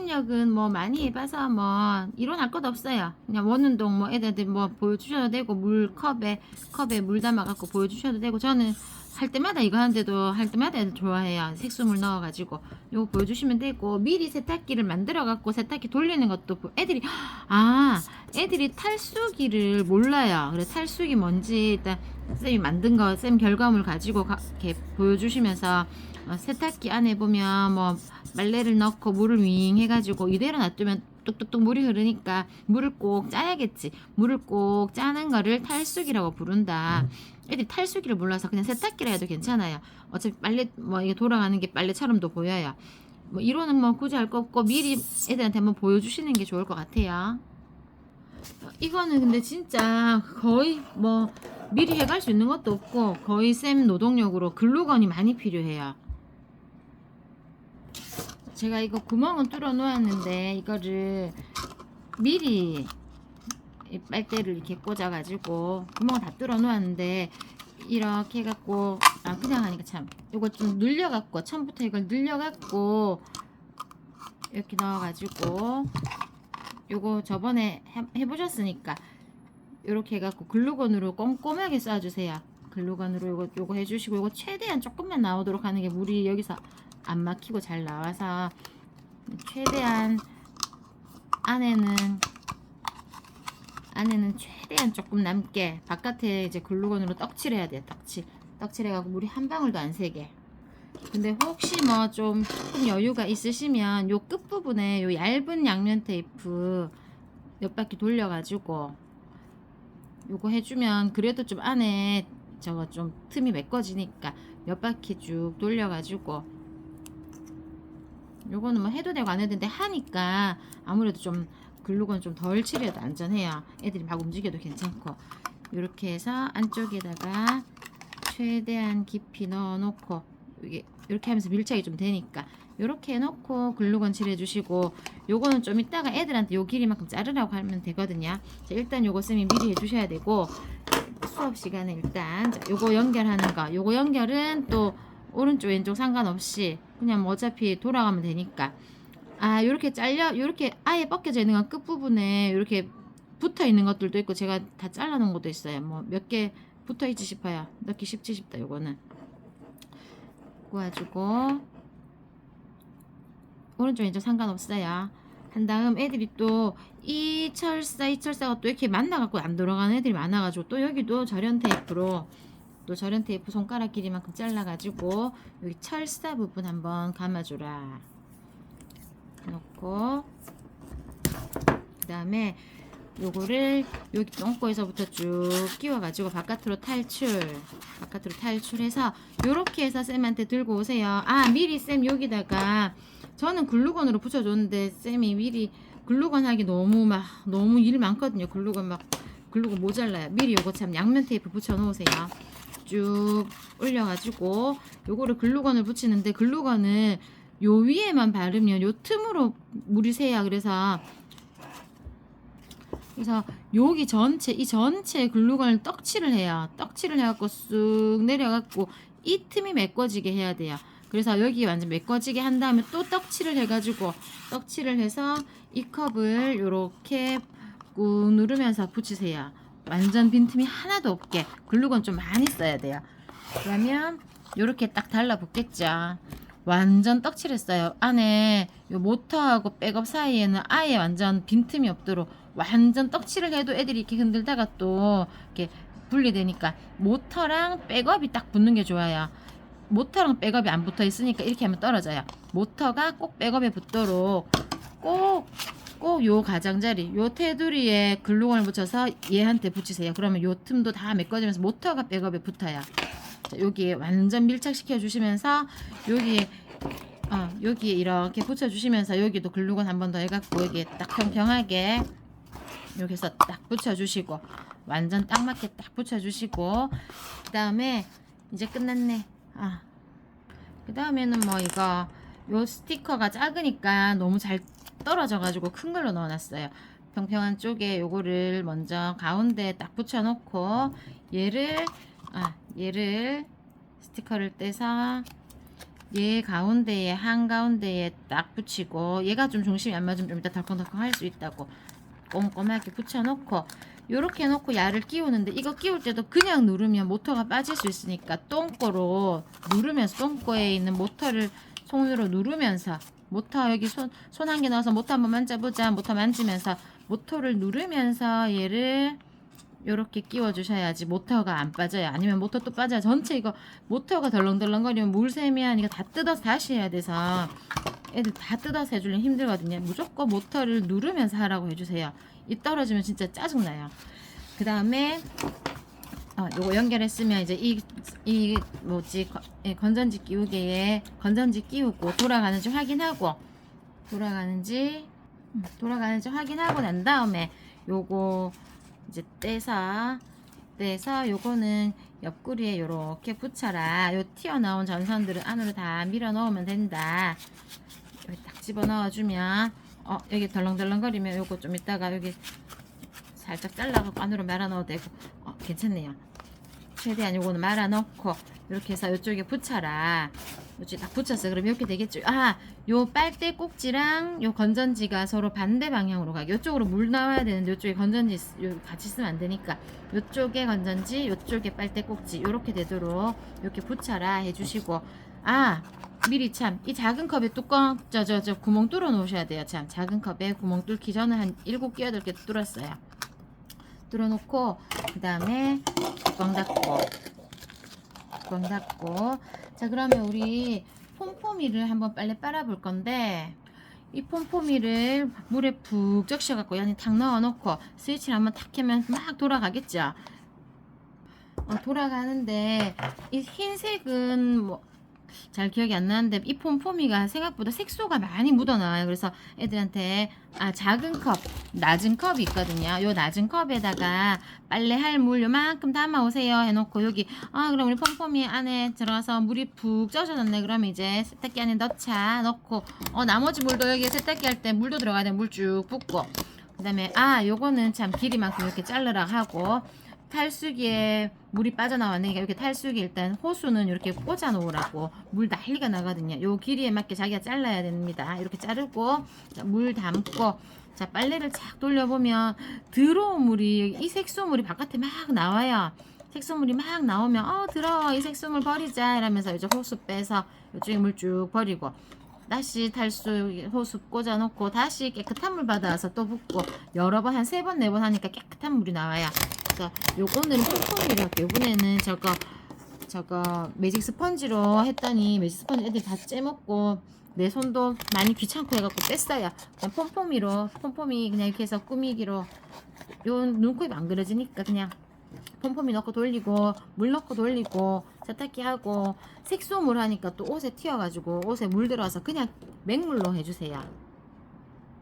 심력은 뭐 많이 해봐서 뭐 이론할 것 없어요. 그냥 원운동 뭐 애들한테 뭐 보여주셔도 되고 물 컵에 컵에 물 담아갖고 보여주셔도 되고 저는 할 때마다 이거 하는데도 할 때마다 좋아해요. 색소물 넣어가지고 이거 보여주시면 되고 미리 세탁기를 만들어갖고 세탁기 돌리는 것도 보- 애들이 아 애들이 탈수기를 몰라요. 그래 탈수기 뭔지 일단 쌤이 만든 거 쌤 결과물 가지고 가- 이렇게 보여주시면서 어, 세탁기 안에 보면 뭐 말레를 넣고 물을 윙 해가지고 이대로 놔두면 뚝뚝뚝 물이 흐르니까 물을 꼭 짜야겠지. 물을 꼭 짜는 거를 탈수기라고 부른다. 애들이 탈수기를 몰라서 그냥 세탁기라 해도 괜찮아요. 어차피 빨래 뭐 이게 돌아가는 게 빨래처럼도 보여요. 뭐 이론은 뭐 굳이 할 거 없고 미리 애들한테 한번 보여주시는 게 좋을 것 같아요. 어, 이거는 근데 진짜 거의 뭐 미리 해갈 수 있는 것도 없고 거의 쌤 노동력으로 글루건이 많이 필요해요. 제가 이거 구멍은 뚫어 놓았는데 이거를 미리 이 빨대를 이렇게 꽂아가지고 구멍을 다 뚫어 놓았는데 이렇게 해갖고 아 그냥 하니까 참. 이거 좀 늘려갖고 처음부터 이걸 늘려갖고 이렇게 넣어가지고 요거 저번에 해, 해보셨으니까 이렇게 해갖고 글루건으로 꼼꼼하게 쏴주세요. 글루건으로 요거 요거 해주시고 요거 최대한 조금만 나오도록 하는 게 물이 여기서 안 막히고 잘 나와서 최대한 안에는 안에는 최대한 조금 남게 바깥에 이제 글루건으로 떡칠해야 돼요 떡칠. 떡칠해갖고 물이 한 방울도 안 새게. 근데 혹시 뭐 좀 조금 여유가 있으시면 요 끝부분에 요 얇은 양면 테이프 몇 바퀴 돌려가지고 요거 해주면 그래도 좀 안에 저거 좀 틈이 메꿔지니까 몇 바퀴 쭉 돌려가지고 요거는 뭐 해도 되고 안 해도 되는데 하니까 아무래도 좀 글루건 좀 덜 칠해도 안전해요. 애들이 막 움직여도 괜찮고 이렇게 해서 안쪽에다가 최대한 깊이 넣어놓고 이렇게 하면서 밀착이 좀 되니까 이렇게 해놓고 글루건 칠해주시고 요거는 좀 이따가 애들한테 요 길이만큼 자르라고 하면 되거든요. 자, 일단 요거 쌤이 미리 해주셔야 되고 수업 시간에 일단 자, 요거 연결하는 거 요거 연결은 또 오른쪽 왼쪽 상관없이 그냥 뭐 어차피 돌아가면 되니까. 아 요렇게 잘려 요렇게 아예 벗겨져 있는 건 끝부분에 요렇게 붙어 있는 것들도 있고 제가 다 잘라 놓은 것도 있어요. 뭐 몇 개 붙어 있지 싶어요. 넣기 쉽지 싶다 요거는. 구워주고. 오른쪽 왼쪽 상관없어요. 한 다음 애들이 또 이 철사 이 철사가 또 이렇게 만나갖고 안 돌아가는 애들이 많아가지고 또 여기도 절연 테이프로 또 절연 테이프 손가락 길이만큼 잘라가지고 여기 철사 부분 한번 감아주라. 놓고 그 다음에 요거를 여기 똥꼬에서부터 쭉 끼워가지고 바깥으로 탈출 바깥으로 탈출해서 요렇게 해서 쌤한테 들고 오세요. 아 미리 쌤 여기다가 저는 글루건으로 붙여줬는데 쌤이 미리 글루건 하기 너무 막 너무 일 많거든요. 글루건 막 글루건 모자라요. 미리 요거 참 양면 테이프 붙여 놓으세요 쭉 올려가지고 요거를 글루건을 붙이는데 글루건을 요 위에만 바르면 요 틈으로 물이 새야. 그래서 그래서 여기 전체 이 전체 글루건을 떡칠을 해요 떡칠을 해갖고 쑥 내려갖고 이 틈이 메꿔지게 해야 돼요. 그래서 여기 완전 메꿔지게 한 다음에 또 떡칠을 해가지고 떡칠을 해서 이 컵을 요렇게 꾹 누르면서 붙이세요 완전 빈틈이 하나도 없게 글루건 좀 많이 써야 돼요 그러면 요렇게 딱 달라붙겠죠 완전 떡칠했어요. 안에 요 모터하고 백업 사이에는 아예 완전 빈틈이 없도록 완전 떡칠을 해도 애들이 이렇게 흔들다가 또 이렇게 분리되니까 모터랑 백업이 딱 붙는 게 좋아요. 모터랑 백업이 안 붙어 있으니까 이렇게 하면 떨어져요. 모터가 꼭 백업에 붙도록 꼭 꼭 요 가장자리, 요 테두리에 글루건을 붙여서 얘한테 붙이세요. 그러면 요 틈도 다 메꿔지면서 모터가 백업에 붙어요. 자, 여기에 완전 밀착시켜 주시면서 여기에 어, 여기에 이렇게 붙여 주시면서 여기도 글루건 한 번 더 해갖고 여기에 딱 평평하게 여기서 딱 붙여 주시고 완전 딱 맞게 딱 붙여 주시고 그 다음에 이제 끝났네 아. 그 다음에는 뭐 이거 요 스티커가 작으니까 너무 잘 떨어져 가지고 큰 걸로 넣어놨어요. 평평한 쪽에 요거를 먼저 가운데 딱 붙여 놓고 얘를 아 얘를 스티커를 떼서 얘 가운데에 한 가운데에 딱 붙이고 얘가 좀 중심이 안 맞으면 좀 이따 덜컹덜컹 할 수 있다고 꼼꼼하게 붙여놓고 요렇게 놓고 야를 끼우는데 이거 끼울 때도 그냥 누르면 모터가 빠질 수 있으니까 똥꼬로 누르면서 똥꼬에 있는 모터를 손으로 누르면서 모터 여기 손 손 한 개 넣어서 모터 한번 만져보자. 모터 만지면서 모터를 누르면서 얘를 요렇게 끼워 주셔야지 모터가 안 빠져요. 아니면 모터 또 빠져요. 전체 이거 모터가 덜렁덜렁거리면 이거 다 뜯어서 다시 해야 돼서 애들 다 뜯어서 해주려면 힘들거든요. 무조건 모터를 누르면서 하라고 해주세요. 이 떨어지면 진짜 짜증나요. 그 다음에 어, 요거 연결했으면 이제 이, 이 뭐지 거- 예, 건전지 끼우개에 건전지 끼우고 돌아가는지 확인하고 돌아가는지 음, 돌아가는지 확인하고 난 다음에 요거 이제 떼서 떼서 요거는 옆구리에 요렇게 붙여라. 요 튀어나온 전선들을 안으로 다 밀어 넣으면 된다. 여기 딱 집어 넣어주면 어 여기 덜렁덜렁거리면 요거 좀 이따가 여기 살짝 잘라갖고 안으로 말아 넣어도 되고. 어 괜찮네요. 최대한 요거는 말아 넣고 이렇게 해서 이쪽에 붙여라. 이쪽에 딱 붙였어요 그럼 이렇게 되겠죠. 아요 빨대 꼭지랑 요 건전지가 서로 반대 방향으로 가게. 이쪽으로 물 나와야 되는데 이쪽에 건전지 같이 쓰면 안 되니까 이쪽에 건전지 이쪽에 빨대 꼭지 이렇게 되도록 이렇게 붙여라 해주시고. 아 미리 참 이 작은 컵에 뚜껑 저저저 구멍 뚫어 놓으셔야 돼요 참. 작은 컵에 구멍 뚫기 전에 한 일곱 개 여덟 개 뚫었어요 뚫어 놓고 그 다음에 뚜껑 닫고 뚜껑 닫고. 자 그러면 우리 폼포미를 한번 빨리 빨아 볼 건데 이 폼포미를 물에 푹 적셔 갖고 안에 탁 넣어 놓고 스위치를 한번 탁 켜면 막 돌아가겠죠? 어, 돌아가는데 이 흰색은 뭐 잘 기억이 안 나는데 이 폼 포미가 생각보다 색소가 많이 묻어나와요. 그래서 애들한테 아 작은 컵, 낮은 컵이 있거든요. 요 낮은 컵에다가 빨래할 물 요만큼 담아 오세요 해놓고 여기 아 그럼 우리 폼포미 안에 들어가서 물이 푹 젖어졌네. 그러면 이제 세탁기 안에 넣자 넣고 어 나머지 물도 여기 세탁기 할 때 물도 들어가야 돼. 물 쭉 붓고 그 다음에 아 요거는 참 길이만큼 이렇게 자르라 하고 탈수기에 물이 빠져나왔으니까 이렇게 탈수기 일단 호수는 이렇게 꽂아 놓으라고 물 난리가 나거든요. 요 길이에 맞게 자기가 잘라야 됩니다. 이렇게 자르고 자, 물 담고 자 빨래를 착 돌려보면 들어온 물이 이 색소물이 바깥에 막 나와요. 색소물이 막 나오면 어 들어와 이 색소물 버리자 이러면서 이제 호수 빼서 이쪽에 물 쭉 버리고 다시 탈수 호수 꽂아 놓고 다시 깨끗한 물 받아와서 또 붓고 여러 번 한 세 번 네 번 하니까 깨끗한 물이 나와요. 그래서 요거는 폼폼이라 할게요. 이번에는 저거 저거 매직 스펀지로 했더니 매직 스펀지 애들이 다 째먹고 내 손도 많이 귀찮고 해갖고 뺐어요. 그냥 폼폼이로 폼폼이 그냥 이렇게 해서 꾸미기로 요 눈코입 안 그려지니까 그냥 폼폼이 넣고 돌리고 물 넣고 돌리고 세탁기 하고 색소물 하니까 또 옷에 튀어가지고 옷에 물 들어와서 그냥 맹물로 해주세요.